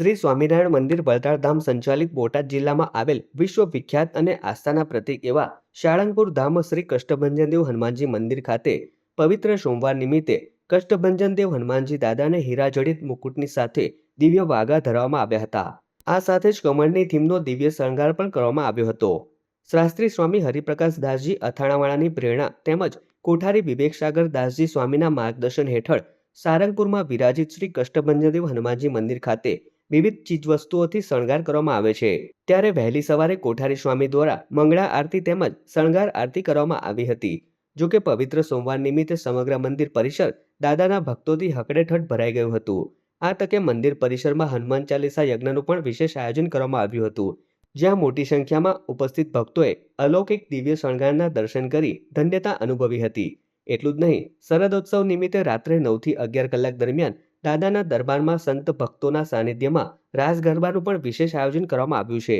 શ્રી સ્વામિનારાયણ મંદિર વલતાડ સંચાલિત બોટાદ જિલ્લામાં આવેલ વિશ્વ વિખ્યાત અને આસ્થાના પ્રતીક એવા શાળંગપુર ધામ શ્રી કષ્ટભંજનદેવ હનુમાનજી મંદિર ખાતે પવિત્ર સોમવાર નિમિત્તે કષ્ટભંજનદેવ હનુમાનજી દાદાને હીરાજડિત મુકુટની સાથે દિવ્ય વાઘા ધરવામાં આવ્યા હતા. આ સાથે જ કમળની થીમનો દિવ્ય શણગાર પણ કરવામાં આવ્યો હતો. શાસ્ત્રી સ્વામી હરિપ્રકાશ દાસજી અથાણાવાળાની પ્રેરણા તેમજ કોઠારી વિવેક સાગર દાસજી સ્વામીના માર્ગદર્શન હેઠળ સારંગપુરમાં વિરાજિત શ્રી કષ્ટભંજનદેવ હનુમાનજી મંદિર ખાતે વિવિધ ચીજવસ્તુઓથી શણગાર કરવામાં આવે છે. ત્યારે વહેલી સવારે કોઠારી સ્વામી દ્વારા મંગળા આરતી તેમજ શણગાર આરતી કરવામાં આવી હતી. જો કે પવિત્ર સોમવાર નિમિત્તે સમગ્ર મંદિર પરિસર દાદાના ભક્તોથી હકડેઠટ ભરાઈ ગયું હતું. આ તકે મંદિર પરિસરમાં હનુમાન ચાલીસા યજ્ઞનું પણ વિશેષ આયોજન કરવામાં આવ્યું હતું. જ્યાં મોટી સંખ્યામાં ઉપસ્થિત ભક્તોએ અલૌકિક દિવ્ય શણગારના દર્શન કરી ધન્યતા અનુભવી હતી. એટલું જ નહીં, શરદોત્સવ નિમિત્તે રાત્રે નવથી અગિયાર કલાક દરમિયાન દાદાના દરબારમાં સંત ભક્તોના સાનિધ્યમાં રાસ ગરબાનું પણ વિશેષ આયોજન કરવામાં આવ્યું છે.